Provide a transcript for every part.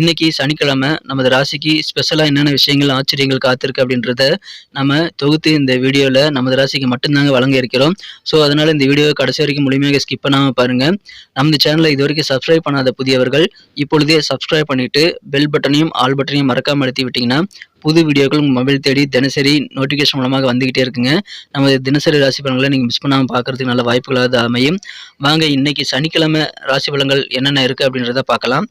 இன்னைக்கு சனிக்கிழமை நமது ராசிக்கு ஸ்பெஷலாக என்னென்ன விஷயங்கள் ஆச்சரியங்கள் காத்திருக்கு அப்படின்றத நம்ம தொகுத்து இந்த வீடியோவில் நமது ராசிக்கு மட்டும்தாங்க வழங்க இருக்கிறோம். ஸோ அதனால் இந்த வீடியோவை கடைசி வரைக்கும் முழுமையாக ஸ்கிப் பண்ணாமல் பாருங்கள் நமது சேனலை இது வரைக்கும் சப்ஸ்கிரைப் பண்ணாத புதியவர்கள் இப்பொழுதே சப்ஸ்கிரைப் பண்ணிவிட்டு பெல் பட்டனையும் ஆல் பட்டனையும் மறக்காமல் அழுத்தி விட்டிங்கன்னா புது வீடியோக்கள் உங்கள் மொபைல் தேடி தினசரி நோட்டிஃபிகேஷன் மூலமாக வந்துக்கிட்டே இருக்குங்க. நம்ம தினசரி ராசி பலன்களை நீங்கள் மிஸ் பண்ணாமல் பார்க்குறதுக்கு நல்ல வாய்ப்புகளாக அமையும். வாங்க இன்னைக்கு சனிக்கிழமை ராசி பலன்கள் என்னென்ன இருக்குது அப்படின்றத பார்க்கலாம்.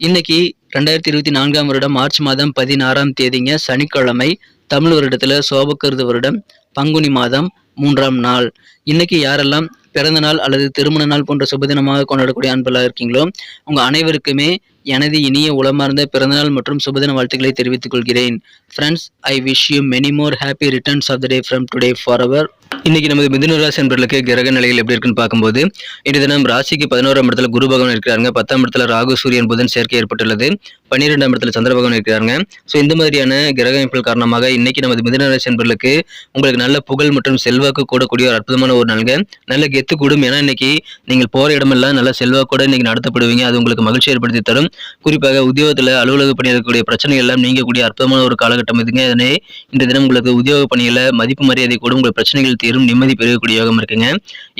இன்னைக்கு ரெண்டாயிரத்தி இருபத்தி நான்காம் வருடம் மார்ச் மாதம் பதினாறாம் தேதிங்க. சனிக்கிழமை தமிழ் வருடத்தில் சோபக்கருது வருடம். பங்குனி மாதம் மூன்றாம் நாள். இன்னைக்கு யாரெல்லாம் பிறந்த நாள் அல்லது திருமண நாள் போன்ற சுபதினமாக கொண்டாடக்கூடிய அன்பலாக இருக்கீங்களோ உங்கள் அனைவருக்குமே எனது இனிய உளமார்ந்த பிறந்தநாள் மற்றும் சுபதின வாழ்த்துக்களை தெரிவித்துக் கொள்கிறேன். Friends I wish you many more happy returns of the day from today for our இன்னைக்கு நமது மிதுன ராசி என்பவர்களுக்கு கிரக நிலைகள் எப்படி இருக்குன்னு பார்க்கும்போது இன்று தினம் ராசிக்கு பதினோராம் இடத்துல குரு பகவான் இருக்கிறாங்க பத்தாம் இடத்துல ராகு சூரியன் புதன் சேர்க்கை ஏற்பட்டுள்ளது. பன்னிரெண்டாம் இடத்துல சந்திர பகவான் இருக்கிறாங்க ஸோ இந்த மாதிரியான கிரக அமைப்புகள் காரணமாக இன்னைக்கு நமது மிதுன ராசி என்பவர்களுக்கு உங்களுக்கு நல்ல புகழ் மற்றும் செல்வாக்கு கூடக்கூடிய ஒரு அற்புதமான ஒரு நாளுங்க. நல்ல கெத்து கூடும். ஏன்னா இன்னைக்கு நீங்கள் போற இடமெல்லாம் நல்ல செல்வாக்கோட இன்னைக்கு நடத்தப்படுவீங்க. அது உங்களுக்கு மகிழ்ச்சி ஏற்படுத்தி தரும். குறிப்பாக உத்தியோகத்தில் அலுவலக பணியிருக்கக்கூடிய இருக்கக்கூடிய பிரச்சனைகள் எல்லாம் நீங்கக்கூடிய அற்புதமான ஒரு காலகட்டம் இதுங்க. அதனே இந்த தினம் உங்களுக்கு உத்தியோக பணியில் மதிப்பு மரியாதை கூட உங்கள் பிரச்சனைகள் தீரும் நிம்மதி பெறக்கூடிய யோகம் இருக்குங்க.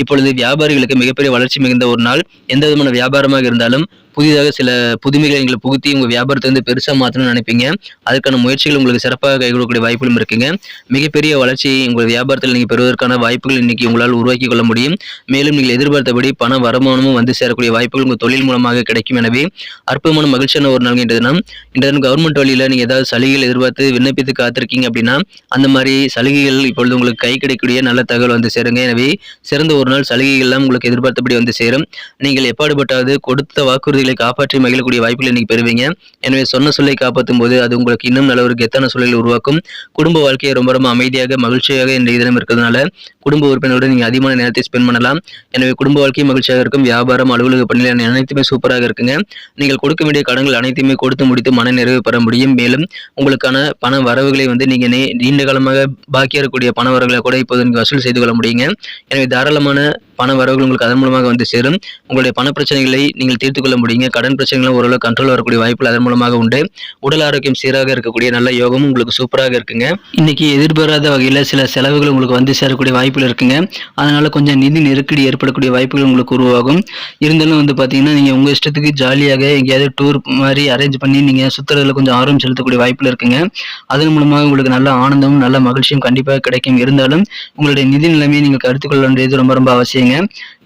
இப்பொழுது வியாபாரிகளுக்கு மிகப்பெரிய வளர்ச்சி மிகுந்த ஒரு நாள். எந்த விதமான வியாபாரமாக இருந்தாலும் புதிதாக சில புதுமைகளை எங்களை புகுத்தி உங்கள் வியாபாரத்தை வந்து பெருசாக மாற்றணும்னு நினைப்பீங்க. அதுக்கான முயற்சிகள் உங்களுக்கு சிறப்பாக கை கொடுக்கக்கூடிய வாய்ப்புகளும் இருக்குங்க. மிகப்பெரிய வளர்ச்சியை உங்கள் வியாபாரத்தில் நீங்கள் பெறுவதற்கான வாய்ப்புகள் இன்னைக்கு உங்களால் உருவாக்கி கொள்ள முடியும். மேலும் நீங்கள் எதிர்பார்த்தபடி பண வருமானமும் வந்து சேரக்கூடிய வாய்ப்புகள் உங்கள் தொழில் மூலமாக கிடைக்கும். எனவே அற்புதமான மகிழ்ச்சியான ஒரு நாள் என்றதுனா தினம். இன்றைய தினம் கவர்மெண்ட் வழியில் நீங்கள் ஏதாவது சலுகைகள் எதிர்பார்த்து விண்ணப்பித்து காத்திருக்கீங்க அப்படின்னா அந்த மாதிரி சலுகைகள் இப்பொழுது உங்களுக்கு கை கிடைக்கக்கூடிய நல்ல தகவல் வந்து சேருங்க. எனவே சிறந்த ஒரு நாள் சலுகைகள் எல்லாம் உங்களுக்கு எதிர்பார்த்தபடி வந்து சேரும். நீங்கள் எப்பாடுபட்டாவது கொடுத்த வாக்குறுதிகளை காப்பாற்றி மகிழக்கூடிய வாய்ப்புகளை நீங்கள் பெறுவீங்க. எனவே சொன்ன சொல்லை காப்பாற்றும் போது அது உங்களுக்கு இன்னும் நல்ல ஒரு கெத்தான சூழலை உருவாக்கும். குடும்ப வாழ்க்கையை ரொம்ப ரொம்ப அமைதியாக மகிழ்ச்சியாக இன்றைய தினம் இருக்கிறதுனால குடும்ப உறுப்பினருடன் நீங்கள் அதிகமான நேரத்தை ஸ்பெண்ட் பண்ணலாம். எனவே குடும்ப வாழ்க்கை மகிழ்ச்சியாக இருக்கும். வியாபாரம் அலுவலக பணிகள் அனைத்துமே சூப்பராக இருக்குங்க. நீங்கள் கொடுக்க வேண்டிய கடன்கள் அனைத்துமே கொடுத்து முடித்து மன நிறைவு பெற முடியும். மேலும் உங்களுக்கான பண வரவுகளை வந்து நீங்கள் நீண்ட காலமாக பாக்கியாக இருக்கக்கூடிய பண வரவுகளை கூட இப்போது நீங்கள் வசூல் செய்து கொள்ள முடியுங்க. எனவே தாராளமான பண வரவுகள் உங்களுக்கு அதன் மூலமாக வந்து சேரும். உங்களுடைய பண பிரச்சனைகளை நீங்கள் தீர்த்து கொள்ள முடியுங்க. கடன் பிரச்சனைகளும் ஓரளவு கண்ட்ரோல் வரக்கூடிய வாய்ப்புகள் அதன் மூலமாக உண்டு. உடல் ஆரோக்கியம் சீராக இருக்கக்கூடிய நல்ல யோகமும் உங்களுக்கு சூப்பராக இருக்குங்க. இன்னைக்கு எதிர்பாராத வகையில் சில செலவுகள் உங்களுக்கு வந்து சேரக்கூடிய வாய்ப்புகள் இருக்குங்க. அதனால கொஞ்சம் நிதி நெருக்கடி ஏற்படக்கூடிய வாய்ப்புகள் உங்களுக்கு உருவாகும். இருந்தாலும் வந்து பார்த்தீங்கன்னா நீங்கள் உங்கள் இஷ்டத்துக்கு ஜாலியாக எங்கேயாவது டூர் மாதிரி அரேஞ்ச் பண்ணி நீங்கள் சுற்றுறதுல கொஞ்சம் ஆர்வம் செலுத்தக்கூடிய வாய்ப்புகள் இருக்குங்க. அதன் மூலமாக உங்களுக்கு நல்ல ஆனந்தமும் நல்ல மகிழ்ச்சியும் கண்டிப்பாக கிடைக்கும். இருந்தாலும் உங்களுடைய நிதி நிலைமையை நீங்கள் கருத்து கொள்ள வேண்டியது ரொம்ப ரொம்ப அவசியங்க.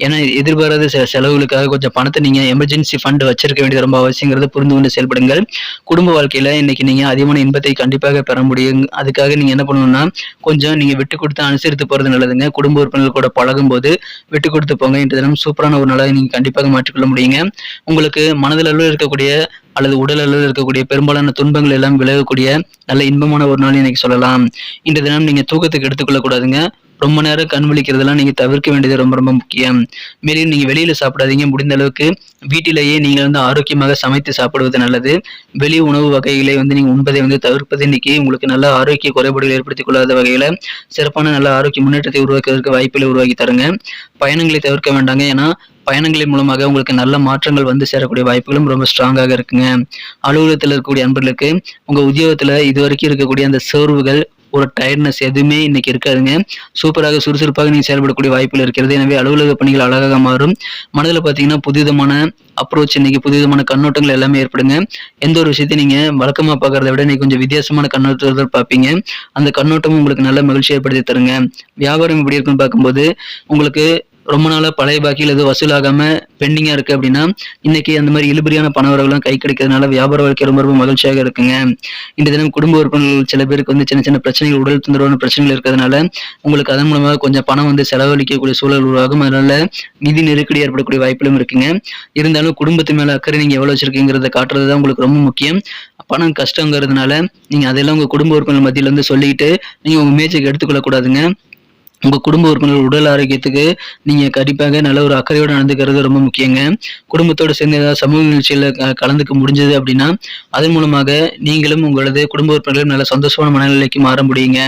ஏன்னா எதிர்பாராத சில செலவுகளுக்காக கொஞ்சம் பணத்தை நீங்கள் எமர்ஜென்சி ஃபண்ட் வச்சிருக்க வேண்டியது ரொம்ப அவசியங்கிறத புரிந்து கொண்டு செயல்படுங்கள். குடும்ப வாழ்க்கையில் இன்னைக்கு நீங்கள் அதிகமான இன்பத்தை கண்டிப்பாக பெற முடியும் அதுக்காக நீங்கள் என்ன பண்ணணும்னா கொஞ்சம் நீங்கள் விட்டு கொடுத்து அனுசரித்து போகிறது நல்லதுங்க. குடும்ப உறுப்பினர்கள் கூட பழகும்போது விட்டு கொடுத்து போங்க. இன்று தினம் சூப்பரான ஒரு நாளாக நீங்கள் கண்டிப்பாக மாற்றிக்கொள்ள முடியுங்க. உங்களுக்கு மனதளவில் இருக்கக்கூடிய அல்லது உடல் அளவில் இருக்கக்கூடிய பெரும்பாலான துன்பங்கள் எல்லாம் விலகக்கூடிய நல்ல இன்பமான ஒரு நாள் இன்னைக்கு சொல்லலாம். இன்று தினம் நீங்கள் தூக்கத்துக்கு எடுத்துக்கொள்ளக்கூடாதுங்க ரொம்ப நேரம் கண் விழிக்கிறதெல்லாம் நீங்கள் தவிர்க்க வேண்டியது ரொம்ப ரொம்ப முக்கியம். மேலும் நீங்கள் வெளியில் சாப்பிடாதீங்க. முடிந்த அளவுக்கு வீட்டிலேயே நீங்கள் வந்து ஆரோக்கியமாக சமைத்து சாப்பிடுவது நல்லது. வெளி உணவு வகைகளை வந்து நீங்கள் உண்பதை வந்து தவிர்ப்பது இன்னைக்கு உங்களுக்கு நல்ல ஆரோக்கிய குறைபாடுகள் ஏற்படுத்திக் கொள்ளாத வகையில் சிறப்பான நல்ல ஆரோக்கிய முன்னேற்றத்தை உருவாக்குவதற்கு வாய்ப்புகளை உருவாக்கி தருங்க. பயணங்களை தவிர்க்க வேண்டாங்க. ஏன்னா பயணங்களின் மூலமாக உங்களுக்கு நல்ல மாற்றங்கள் வந்து சேரக்கூடிய வாய்ப்புகளும் ரொம்ப ஸ்ட்ராங்காக இருக்குங்க. அலுவலகத்தில் இருக்கக்கூடிய அன்பர்களுக்கு உங்கள் உத்தியோகத்தில் இது வரைக்கும் இருக்கக்கூடிய அந்த சோர்வுகள் ஒரு டயர்ட்னஸ் எதுவுமே இன்னைக்கு இருக்காதுங்க. சூப்பராக சுறுசுறுப்பாக நீங்கள் செயல்படக்கூடிய வாய்ப்புகள் இருக்கிறது. எனவே அலுவலக பணிகள் அழகாக மாறும். மனதில் பார்த்தீங்கன்னா புதுவிதமான அப்ரோச் இன்னைக்கு புதுவிதமான கண்ணோட்டங்கள் எல்லாமே ஏற்படுங்க. எந்த ஒரு விஷயத்தையும் நீங்கள் வழக்கமாக பார்க்கறத விட இன்னைக்கு கொஞ்சம் வித்தியாசமான கண்ணோட்டத்தில் பார்ப்பீங்க அந்த கண்ணோட்டமும் உங்களுக்கு நல்ல மகிழ்ச்சி ஏற்படுத்தி தருங்க. வியாபாரம் எப்படி இருக்குன்னு பார்க்கும்போது உங்களுக்கு ரொம்ப நாளாக பழைய பாக்கியில் எதுவும் வசூலாகாமல் பெண்டிங்காக இருக்குது அப்படின்னா இன்னைக்கு அந்த மாதிரி இழுபறியான பண கை கிடைக்கிறதுனால வியாபார வாழ்க்கை ரொம்ப ரொம்ப மகிழ்ச்சியாக இருக்குங்க. இந்த தினம் குடும்ப உறுப்பினர்கள் சில பேருக்கு வந்து சின்ன சின்ன பிரச்சனைகள் உடல் தொந்தரவான பிரச்சனைகள் இருக்கிறதுனால உங்களுக்கு அதன் மூலமாக கொஞ்சம் பணம் வந்து செலவழிக்கக்கூடிய சூழல் உருவாகும். அதனால நிதி நெருக்கடி ஏற்படக்கூடிய வாய்ப்புகளும் இருக்குங்க. இருந்தாலும் குடும்பத்து மேலே அக்கறை நீங்கள் எவ்வளோ வச்சிருக்கீங்கிறத காட்டுறது தான் உங்களுக்கு ரொம்ப முக்கியம். பணம் கஷ்டங்கிறதுனால நீங்கள் அதெல்லாம் உங்கள் குடும்ப உறுப்பினர் மத்தியில் வந்து சொல்லிட்டு நீங்கள் உங்கள் மேஜைக்கு எடுத்துக்கொள்ளக்கூடாதுங்க. உங்கள் குடும்ப உறுப்பினர் உடல் ஆரோக்கியத்துக்கு நீங்கள் கண்டிப்பாக நல்ல ஒரு அக்கறையோடு நடந்துக்கிறது ரொம்ப முக்கியங்க. குடும்பத்தோடு சேர்ந்து ஏதாவது சமூக நிகழ்ச்சியில் கலந்துக்க முடிஞ்சது அப்படின்னா அதன் மூலமாக நீங்களும் உங்களது குடும்ப உறுப்பினர்களும் நல்ல சந்தோஷமான மனநிலைக்கு மாற முடியுங்க.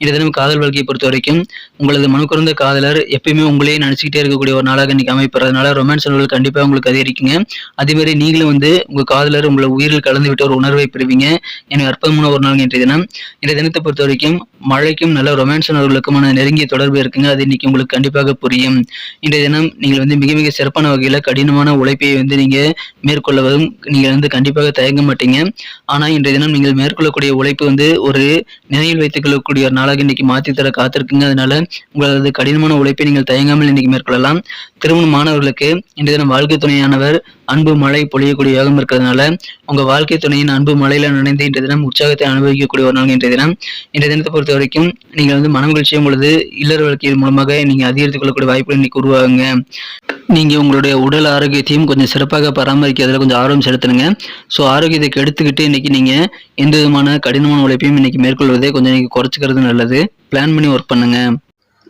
இந்த தினம் காதல் வாழ்க்கையை பொறுத்த வரைக்கும் உங்களது மனுக்குறந்த காதலர் எப்பயுமே உங்களையே நினச்சிக்கிட்டே இருக்கக்கூடிய ஒரு நாளாக இன்னைக்கு அமைப்பறதுனால ரொமான்ஸ் உணர்வுகள் கண்டிப்பாக உங்களுக்கு அதிகரிக்குங்க. அதேமாதிரி நீங்களும் வந்து உங்கள் காதலர் உங்களை உயிரில் கலந்து விட்ட ஒரு உணர்வை பெறுவீங்க. எனக்கு அற்புதமான ஒரு நாள் இன்றைய தினம். இந்த தினத்தை பொறுத்த வரைக்கும் மழைக்கும் நல்ல ரொமான்ஸ் உணர்வுகளுக்குமான நெருங்கிய தொடர்பு இருக்குங்க. அது இன்னைக்கு உங்களுக்கு கண்டிப்பாக புரியும். இன்றைய தினம் நீங்கள் வந்து மிக மிக சிறப்பான வகையில் கடினமான உழைப்பை வந்து நீங்கள் மேற்கொள்ளவதும் நீங்கள் வந்து கண்டிப்பாக தயங்க மாட்டீங்க. ஆனால் இன்றைய தினம் நீங்கள் மேற்கொள்ளக்கூடிய உழைப்பு வந்து ஒரு நினைவில் வைத்துக் கொள்ளக்கூடிய ஒரு நாளாக இன்னைக்கு மாற்றி தர காத்திருக்குங்க. அதனால உங்களது கடினமான உழைப்பை நீங்கள் தயங்காமல் இன்னைக்கு மேற்கொள்ளலாம். திருமணமானவர்களுக்கு இன்றைய தினம் வாழ்க்கை துணையானவர் அன்பு மழை பொழியக்கூடிய யோகம் இருக்கிறதுனால உங்க வாழ்க்கை துணையின் அன்பு மழையில நினைந்து இன்றைய தினம் உற்சாகத்தை அனுபவிக்கக்கூடிய ஒரு நாள் இன்றைய தினம். இன்றைய தினத்தை பொறுத்த வரைக்கும் நீங்கள் வந்து மனமகிழ்ச்சியும் பொழுது இல்லற வாழ்க்கையின் மூலமாக நீங்கள் அதிகரித்துக் கொள்ளக்கூடிய வாய்ப்புகள் இன்னைக்கு உருவாகுங்க. நீங்கள் உங்களுடைய உடல் ஆரோக்கியத்தையும் கொஞ்சம் சிறப்பாக பராமரிக்கிறதுல கொஞ்சம் ஆர்வம் செலுத்தணுங்க ஸோ ஆரோக்கியத்தை கெடுத்துக்கிட்டு இன்னைக்கு நீங்கள் எந்த விதமான கடினமான உழைப்பையும் இன்னைக்கு மேற்கொள்வதை கொஞ்சம் இன்னைக்கு குறைச்சிக்கிறது நல்லது. பிளான் பண்ணி ஒர்க் பண்ணுங்க.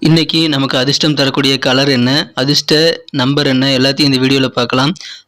இன்னைக்கு நமக்கு அதிர்ஷ்டம் தரக்கூடிய கலர் என்ன அதிர்ஷ்ட நம்பர் என்ன எல்லாத்தையும் இந்த வீடியோவில் பார்க்கலாம்.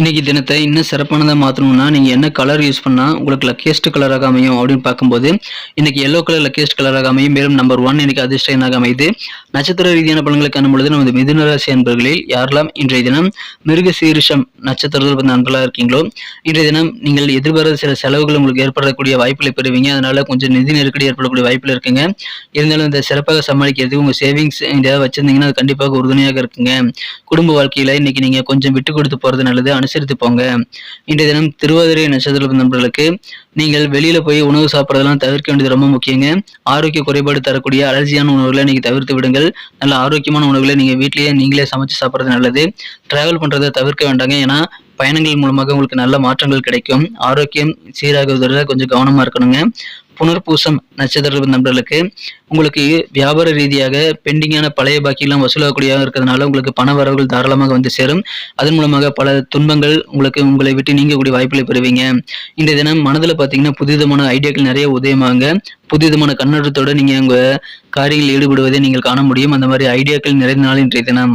இன்னைக்கு தினத்தை இன்னும் சிறப்பானதாக மாற்றணும்னா நீங்கள் என்ன கலர் யூஸ் பண்ணால் உங்களுக்கு லக்கியஸ்ட் கலராக அமையும் அப்படின்னு பார்க்கும்போது இன்னைக்கு எல்லோ கலர் லக்கியஸ்ட் கலராக அமையும். மேலும் நம்பர் ஒன் இன்னைக்கு அதிர்ஷ்ட எண்ணாக அமையுது. நட்சத்திர ரீதியான பலன்களை காணும் பொழுது நமது மிதுன ராசி அன்பர்களில் யாரெல்லாம் இன்றைய தினம் மிருக சீரிஷம் நட்சத்திரத்தில் பிறந்த அன்பர்களாக இருக்கீங்களோ இன்றைய தினம் நீங்கள் எதிர்பாராத சில செலவுகள் உங்களுக்கு ஏற்படக்கூடிய வாய்ப்புகளை பெறுவீங்க. அதனால கொஞ்சம் நிதி நெருக்கடி ஏற்படக்கூடிய வாய்ப்பில் இருக்குங்க. இருந்தாலும் இந்த சிறப்பாக சமாளிக்கிறதுக்கு உங்கள் சேவிங்ஸ் ஏதாவது வச்சிருந்தீங்கன்னா அது கண்டிப்பாக உறுதுணையாக இருக்குங்க. குடும்ப வாழ்க்கையில இன்னைக்கு நீங்க கொஞ்சம் விட்டு கொடுத்து போறது நல்லது. அனுசரித்து போங்க இன்றைய தினம் திருவாதிரை நட்சத்திர நண்பர்களுக்கு நீங்கள் வெளியில போய் உணவு சாப்பிட்றதெல்லாம் தவிர்க்க வேண்டியது ரொம்ப முக்கியங்க. ஆரோக்கிய குறைபாடு தரக்கூடிய அலர்ஜியான உணவுகளை நீங்க தவிர்த்து விடுங்கள். நல்ல ஆரோக்கியமான உணவுகளை நீங்க வீட்டிலேயே நீங்களே சமைச்சு சாப்பிட்றது நல்லது. டிராவல் பண்றதை தவிர்க்க வேண்டாங்க. ஏன்னா பயணங்கள் மூலமாக உங்களுக்கு நல்ல மாற்றங்கள் கிடைக்கும். ஆரோக்கியம் சீராகுவதில் கொஞ்சம் கவனமாக இருக்கணுங்க. புனர்பூசம் நட்சத்திர நண்பர்களுக்கு உங்களுக்கு வியாபார ரீதியாக பெண்டிங்கான பழைய பாக்கியெல்லாம் வசூலாகக்கூடியதாக இருக்கிறதுனால உங்களுக்கு பண வரவுகள் தாராளமாக வந்து சேரும். அதன் மூலமாக பல துன்பங்கள் உங்களுக்கு உங்களை விட்டு நீங்கக்கூடிய வாய்ப்புகளை பெறுவீங்க. இந்த தினம் மனதில் பார்த்தீங்கன்னா புதுவிதமான ஐடியாக்கள் நிறைய உதயமாங்க புதுவிதமான கண்ணோட்டத்தோடு நீங்கள் உங்கள் காரியங்களில் ஈடுபடுவதை நீங்கள் காண முடியும். அந்த மாதிரி ஐடியாக்கள் நிறைந்த நாள் இன்றைய தினம்.